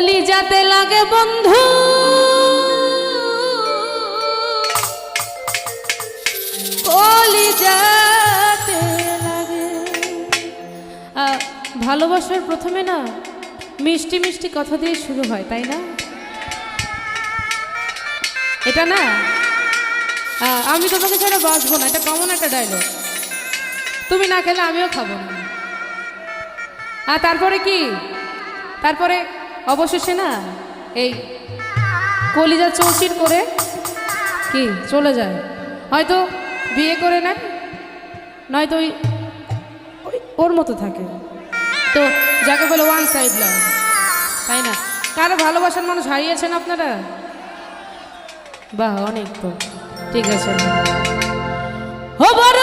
অলি যাতে লাগে বন্ধু। কলি যাতে লাগে। ভালোবাসার প্রথমে না মিষ্টি মিষ্টি কথা দিয়ে শুরু হয়, তাই না? এটা না? আমি তোমাকে ছাড়া বাঁচবো না, এটা কমন একটা ডায়লগ তুমি না খেলে আমিও খাব না। আর তারপরে কি? তারপরে অবশেষে না, এই কলিজা চৌচির করে কি, চলে যায়। হয়তো বিয়ে করে নেয়, নয়তো ওই ওর মতো থাকে। তো যাকে বলে ওয়ান সাইড লাভ তাই না? কারও ভালোবাসার মানুষ হারিয়েছেন আপনারা? বাহ, অনেক তো। ঠিক আছে। ও বড়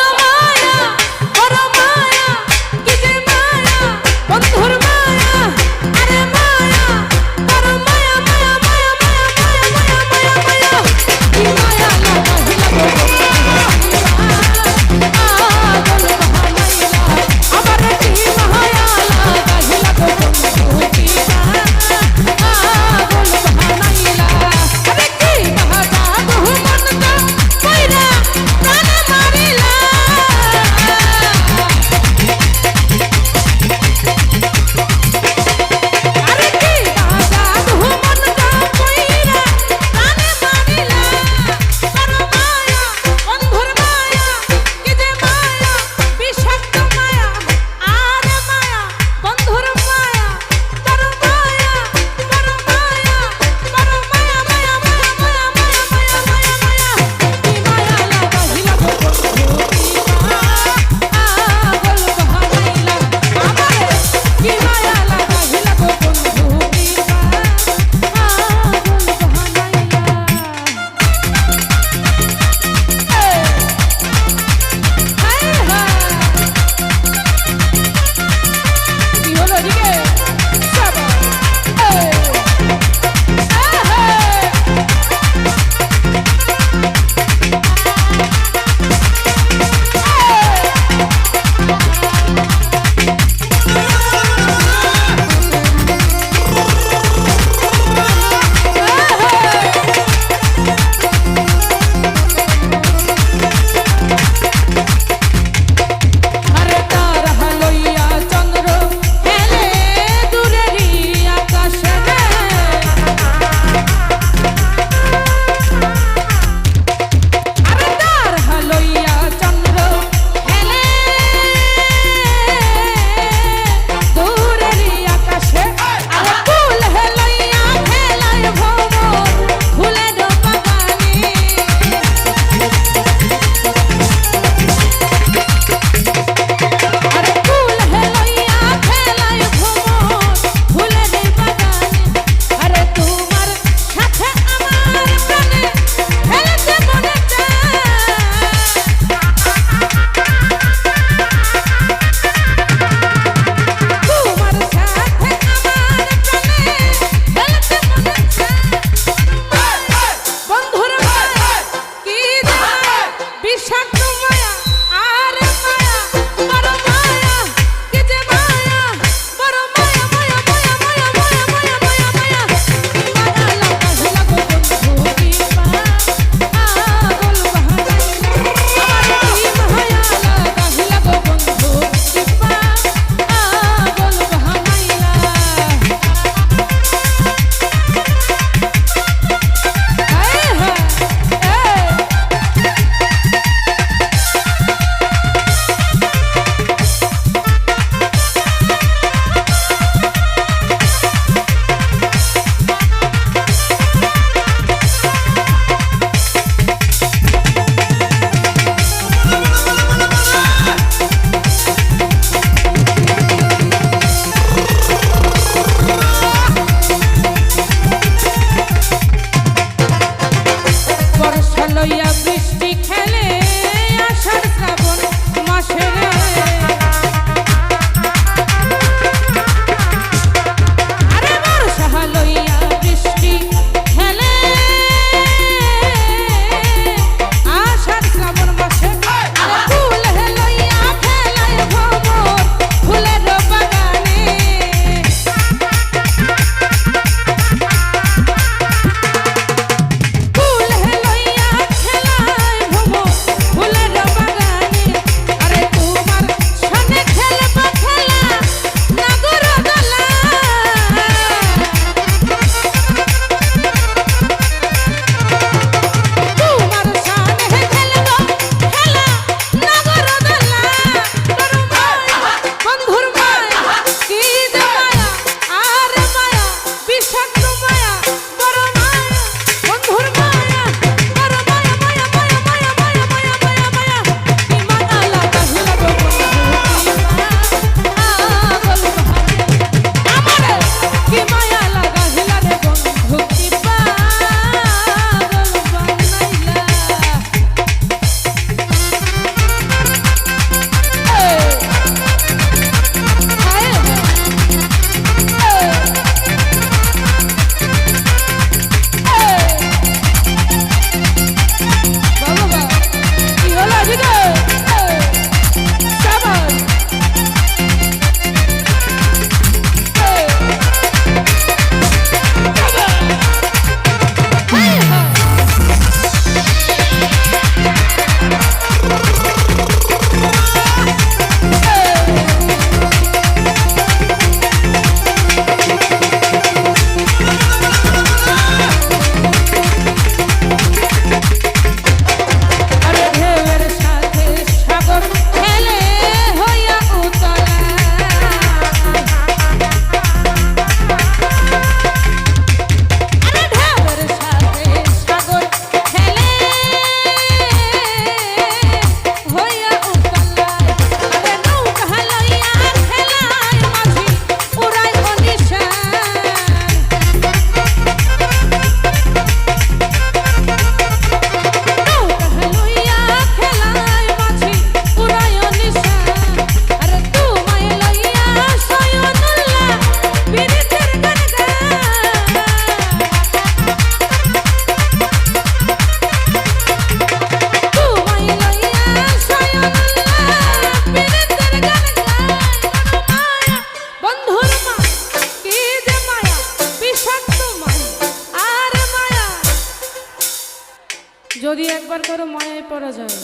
যদি একবার করো মায়ায় পড়া যায়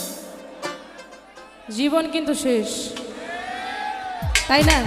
জীবন কিন্তু শেষ। তাই না?